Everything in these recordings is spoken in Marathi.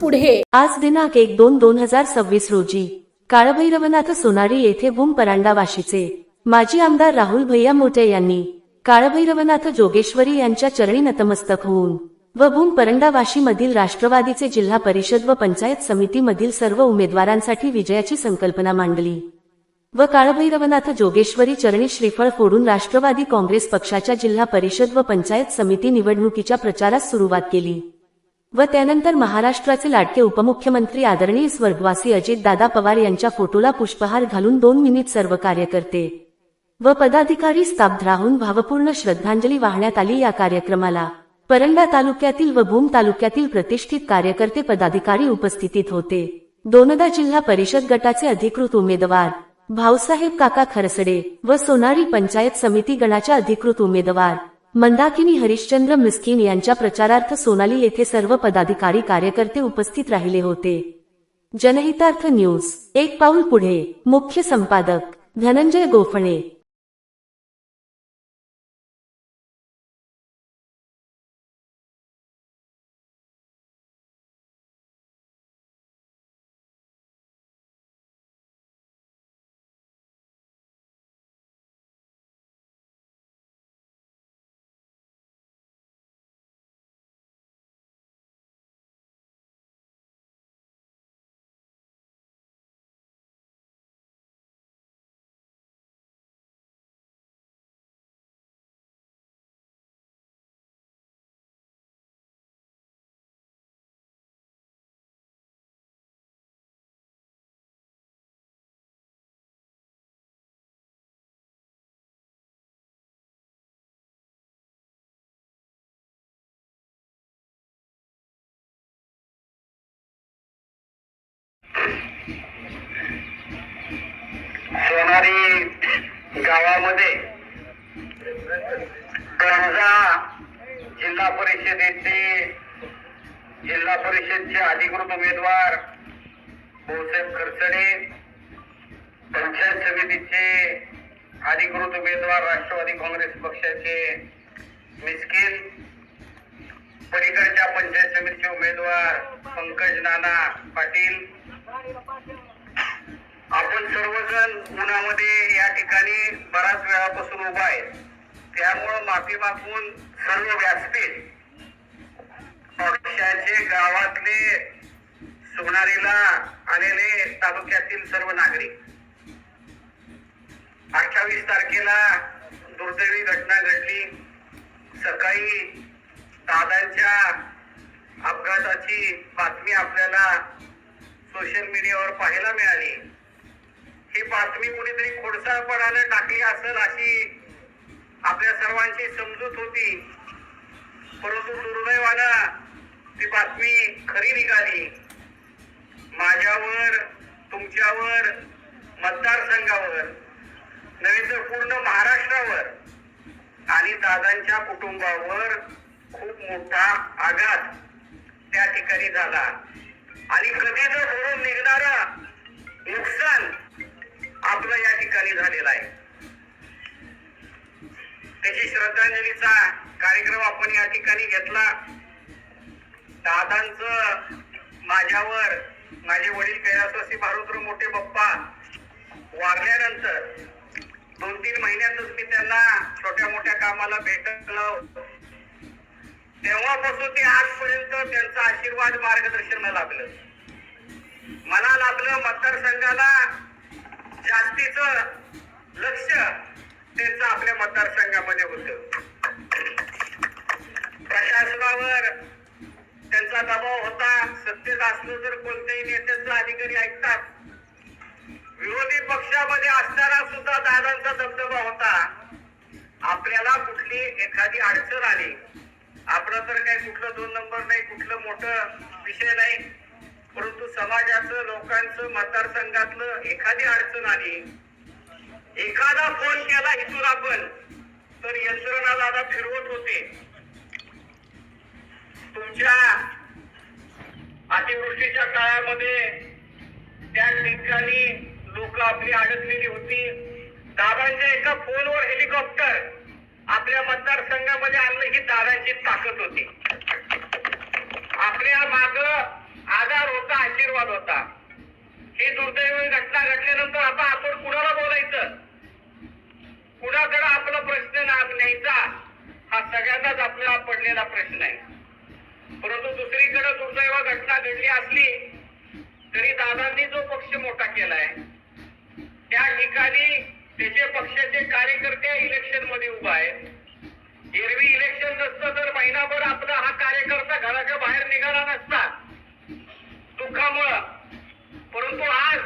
पुढे. आज दिनांक एक दोन दोन हजार सव्वीस रोजी काळभैरवनाथ सोनारी येथे भूम परांडा वाशीचे माजी आमदार राहुल भैया मोटे यांनी काळभैरवनाथ जोगेश्वरी यांच्या चरणी नतमस्तक होऊन व भूम परंडावाशी मधील राष्ट्रवादीचे जिल्हा परिषद व पंचायत समितीमधील सर्व उमेदवारांसाठी विजयाची संकल्पना मांडली व काळभैरवनाथ जोगेश्वरी चरणी श्रीफळ फोडून राष्ट्रवादी काँग्रेस पक्षाच्या जिल्हा परिषद व पंचायत समिती निवडणुकीच्या प्रचारास सुरुवात केली. व त्यानंतर महाराष्ट्राचे लाडके उपमुख्यमंत्री आदरणीय स्वर्गवासी अजितदादा पवार यांच्या फोटोला पुष्पहार घालून दोन मिनिट सर्व कार्यकर्ते व पदाधिकारी स्तब्ध राहून भावपूर्ण श्रद्धांजली वाहण्यात आली या कार्यक्रमाला. परंडा तालुक्यातील व भूम तालुक्यातील प्रतिष्ठित कार्यकर्ते पदाधिकारी उपस्थितीत होते. दोनदा जिल्हा परिषद गटाचे अधिकृत उमेदवार भाऊसाहेब काका खरसडे व सोनारी पंचायत समिती गणाच्या अधिकृत उमेदवार मंदाकिनी हरिश्चंद्र मिस्किन यांच्या प्रचारार्थ सोनाली येथे सर्व पदाधिकारी कार्यकर्ते उपस्थित राहिले होते. जनहितार्थ न्यूज. एक पाऊल पुढे. मुख्य संपादक. धनंजय गोफणे. आणि गावामध्ये कर्जा जिल्हा परिषदेचे जिल्हा परिषदचे अधिकृत उमेदवार भाऊसाहेब खरचडे पंचायत समितीचे अधिकृत उमेदवार राष्ट्रवादी काँग्रेस पक्षाचे मिस्किन पलीकडच्या पंचायत समितीचे उमेदवार पंकज नाना पाटील आपण सर्वजण उन्हामध्ये या ठिकाणी बराच वेळापासून उभा आहे. त्यामुळं माफी मागून सर्व व्यासपीठ पक्षाचे गावातले सोनारीला आलेले तालुक्यातील सर्व नागरिक. अठ्ठावीस तारखेला दुर्दैवी घटना घडली. सकाळी दादांच्या अपघाताची बातमी आपल्याला सोशल मीडियावर पाहायला मिळाली. ही बातमी कुणीतरी खोडसाळपणाने टाकली असेल अशी आपल्या सर्वांची समजूत होती. परंतु दुर्दैवानं ती बातमी खरी निघाली. माझ्यावर तुमच्यावर मतदारसंघावर नव्हे तर पूर्ण महाराष्ट्रावर आणि दादांच्या कुटुंबावर खूप मोठा आघात त्या ठिकाणी झाला. आणि कधी न भरून निघणारा नुकसान आपलं या ठिकाणी झालेला आहे. त्याची श्रद्धांजलीचा कार्यक्रम आपण या ठिकाणी घेतला. दादांच माझ्यावर माझे वडील कैलासवासी भारुद्र मोठे बाप्पा वारल्यानंतर दोन तीन महिन्यातच मी त्यांना छोट्या मोठ्या कामाला भेटलो. तेव्हापासून ते आजपर्यंत त्यांचा आशीर्वाद मार्गदर्शन लाभलं मला लाभलं मतदारसंघाला जास्तीच लक्ष त्यांचं आपल्या मतदारसंघामध्ये होत. प्रशासनावर त्यांचा दबाव होता. सत्तेत असलं तर कोणत्याही नेत्याचं अधिकारी ऐकतात. विरोधी पक्षामध्ये असताना सुद्धा दादांचा दबदबा होता. आपल्याला कुठली एखादी अडचण आली? आपलं तर काही कुठलं दोन नंबर नाही कुठलं मोठं विषय नाही. परंतु समाजाचं लोकांचं मतदारसंघातलं एखादी अडचण आली एखादा फोन केला इथून आपण तर यंत्रणा दादा फिरवत होते. तुमच्या अतिवृष्टीच्या काळामध्ये त्या ठिकाणी लोक आपली अडकलेली होती. दादांच्या एका फोनवर हेलिकॉप्टर आपल्या मतदारसंघामध्ये आणलं ही दादांची ताकद होती. आपल्या माग आधार होता आशीर्वाद होता. ही दुर्दैवी घटना घडल्यानंतर आता आपण कुणाला बोलायचं? कुणाकडे आपला प्रश्न नाग न्यायचा? हा सगळ्यांनाच आपल्याला पडलेला प्रश्न आहे. परंतु दुसरीकडे दुर्दैव घटना घडली असली तरी दादांनी जो पक्ष मोठा केलाय त्या ठिकाणी त्याचे पक्षाचे कार्यकर्ते इलेक्शनमध्ये उभा आहेत. एरवी इलेक्शन नसतं तर महिनाभर आपला हा कार्यकर्ता घराच्या बाहेर निघाला नसता. दुःखामुळं परंतु आज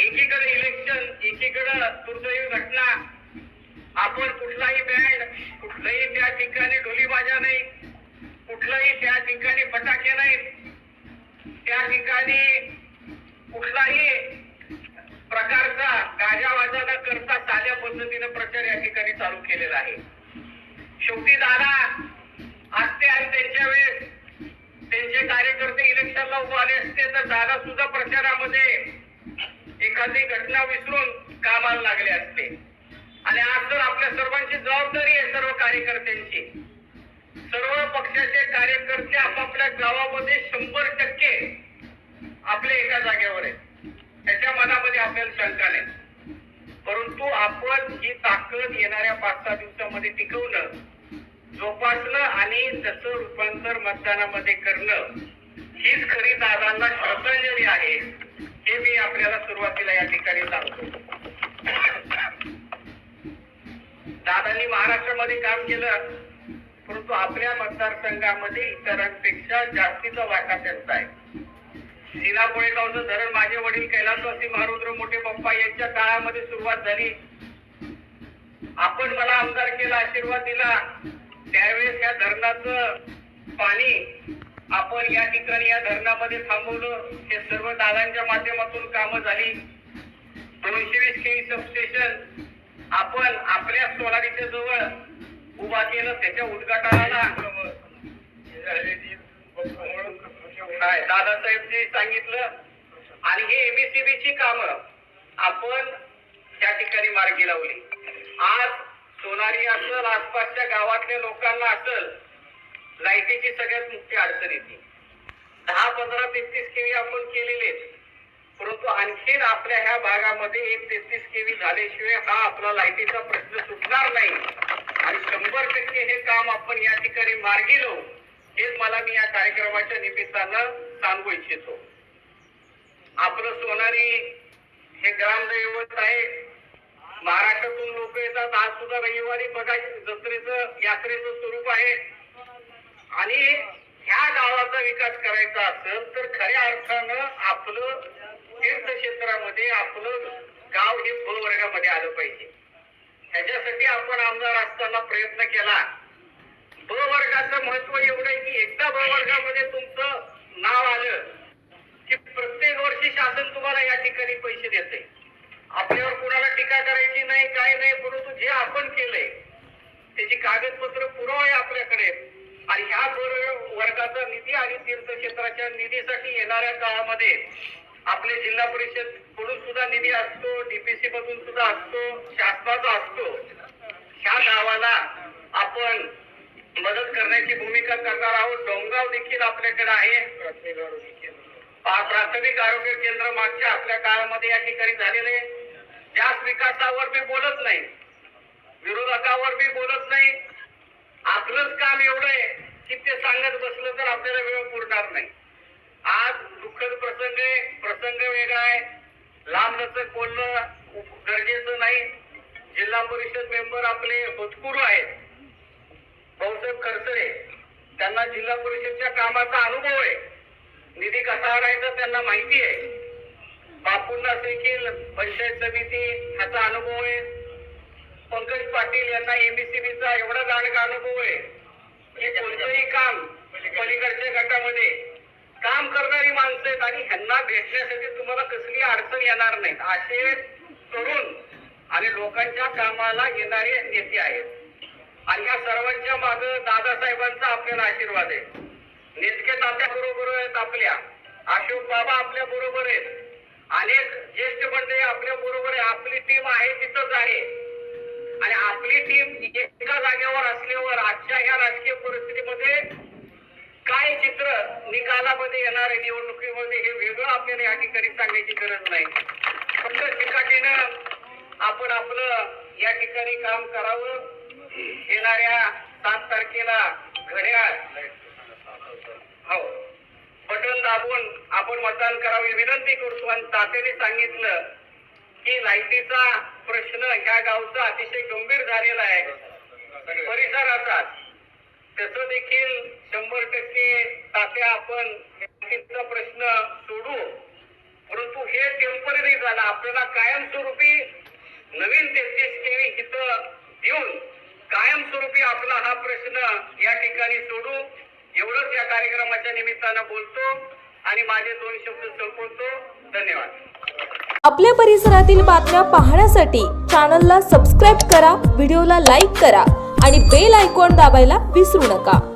एकीकडे इलेक्शन एकीकडे दुर्दैवी घटना. आपण कुठलाही बँड कुठलाही त्या ठिकाणी ढोलीबाजा नाही कुठलाही त्या ठिकाणी फटाके नाहीत त्या ठिकाणी कुठलाही प्रकारचा गाजावाजा न करता साध्या पद्धतीने प्रचार या ठिकाणी चालू केलेला आहे. शेवटी दादा असते आणि त्यांच्या वेळेस त्यांचे कार्यकर्ते इलेक्शनला उभे आले असते तर दादा सुद्धा प्रचारामध्ये एखादी घटना विसरून कामाला लागले असते. आणि आज तर आपल्या सर्वांची जबाबदारी आहे सर्व कार्यकर्त्यांची. सर्व पक्षाचे कार्यकर्ते आपापल्या गावामध्ये शंभर टक्के आपल्या एका जागेवर आहेत. त्याच्या मनामध्ये आपल्याला शंका नाही. परंतु आपण ही ताकद येणाऱ्या पाच सहा दिवसामध्ये टिकवणं जोपासणं आणि त्याचं रूपांतर मतदानामध्ये करणं हीच खरी दादांना श्रद्धांजली आहे हे मी आपल्याला सुरुवातीला या ठिकाणी सांगतो. दादांनी महाराष्ट्रामध्ये काम केलं परंतु आपल्या मतदारसंघामध्ये इतरांपेक्षा जास्तीचा वाटा त्यांचा आहे. सीना कोळेगावचं धरण माझे वडील कैलासवासी महारुद्र मोठे पप्पा यांच्या काळामध्ये सुरुवात झाली. आपण मला आमदार केला आशीर्वाद दिला. त्यावेळेस या धरणाचं पाणी आपण या ठिकाणी या धरणामध्ये थांबवलं. हे सर्व दादांच्या माध्यमातून कामं झाली. दोनशे वीस के सबस्टेशन आपण आपल्या सोलारीच्या जवळ उभा केलं. त्याच्या उद्घाटनाला काय दादासाहेबजी सांगितलं. आणि हे एमएससीबी ची कामं आपण त्या ठिकाणी मार्गी लावली. आज सोनारी असल आसपासच्या गावातल्या लोकांना असल लाईटीची सगळ्यात मुख्य अडचण येते. दहा पंधरा तेहतीस केवी आपण केलेले परंतु आणखीन आपल्या ह्या भागामध्ये एक तेहतीस केवी झाल्याशिवाय हा आपला लाईटीचा प्रश्न सुटणार नाही. आणि शंभर टक्के हे काम आपण या ठिकाणी मार्गी लावू हेच मला मी या कार्यक्रमाच्या निमित्तानं सांगू इच्छितो. आपलं सोनारी हे ग्रामदैवत आहे. महाराष्ट्रातून लोक येतात. आज सुद्धा रविवारी बघा जत्रेचं यात्रेचं स्वरूप आहे. आणि ह्या गावाचा विकास करायचा असेल तर खऱ्या अर्थानं आपलं तीर्थक्षेत्रामध्ये आपलं गाव हे ब वर्गामध्ये आलं पाहिजे. ह्याच्यासाठी आपण आमदार असताना प्रयत्न केला. ब वर्गाचं महत्त्व एवढं आहे की एकदा ब वर्गामध्ये तुमचं नाव आलं की प्रत्येक वर्षी शासन तुम्हाला या ठिकाणी पैसे देते आपल्यावर कुणाला टीका करायची नाही काय नाही परंतु जे आपण केलंय त्याची कागदपत्र पुरावे आपल्याकडे आणि ह्या वर्गाचा निधी आणि तीर्थक्षेत्राच्या निधीसाठी येणाऱ्या काळामध्ये आपले जिल्हा परिषदकडून सुद्धा निधी असतो डीपीसी मधून सुद्धा असतो शासनाचा असतो. ह्या गावाला आपण मदत करण्याची भूमिका करणार आहोत. डोंगाव देखील आपल्याकडे आहे. पा- प्राथमिक आरोग्य केंद्र मागच्या आपल्या काळामध्ये या ठिकाणी झालेले जास्त विकासावर मी बोलत नाही. विरोधकावर मी बोलत नाही. आपलंच काम एवढं आहे की ते सांगत बसलं तर आपल्याला वेळ पुरणार नाही. आज दुःखद प्रसंग आहे प्रसंग वेगळा आहे. लांबचं बोलणं गरजेचं नाही. जिल्हा परिषद मेंबर आपले होतकुरू आहेत. भाऊसाहेब खरसरे त्यांना जिल्हा परिषदच्या कामाचा अनुभव आहे. निधी कसा आणायचा त्यांना माहिती आहे. बापूंना देखील पंचायत समिती ह्याचा अनुभव आहे. पंकज पाटील यांना एमबीसीबीचा एवढा दांडगा अनुभव आहे. की कोणतंही काम पलीकडच्या गटामध्ये काम करणारी माणसं आहेत आणि ह्यांना भेटण्यासाठी तुम्हाला कसली अडचण येणार नाही. असे तरुण आणि लोकांच्या कामाला येणारे नेते आहेत. आणि या सर्वांच्या माग दादासाहेबांचा आपल्याला आशीर्वाद आहे. नेतके तात्या बरोबर आहेत आपल्या. अशोक बाबा आपल्या बरोबर आहेत. अनेक ज्येष्ठ मंडळी आपल्या बरोबर आपली टीम आहे तिथंच आहे. आणि आपली टीम एका जागेवर असल्यावर आजच्या ह्या राजकीय परिस्थितीमध्ये काय चित्र निकालामध्ये येणाऱ्या निवडणुकीमध्ये हे वेगळं आपल्याला या ठिकाणी सांगण्याची गरज नाही. फक्त चिकाटीनं आपण आपलं या ठिकाणी काम करावं. येणाऱ्या सात तारखेला घड्याळ. हो. बटन दाबून आपण मतदान करावी विनंती करतो. आणि तात्याने सांगितलं की लाईटीचा प्रश्न ह्या गावचा अतिशय गंभीर झालेला आहे. परिसराचा. त्याच देखील शंभर टक्के तात्या आपण लाईटीचा प्रश्न सोडू. परंतु हे टेंपररी झालं. आपल्याला कायमस्वरूपी नवीन तेहतीस केवी इथं देऊन कायमस्वरूपी आपला हा प्रश्न या ठिकाणी सोडू. एवढंच या कार्यक्रमाच्या निमित्तानं बोलतो. आणि माझे दोन शब्द संपवतो. धन्यवाद. आपल्या परिसरातील बातम्या पाहण्यासाठी चॅनलला सबस्क्राईब करा व्हिडिओला लाईक करा आणि बेल आयकॉन दाबायला विसरू नका.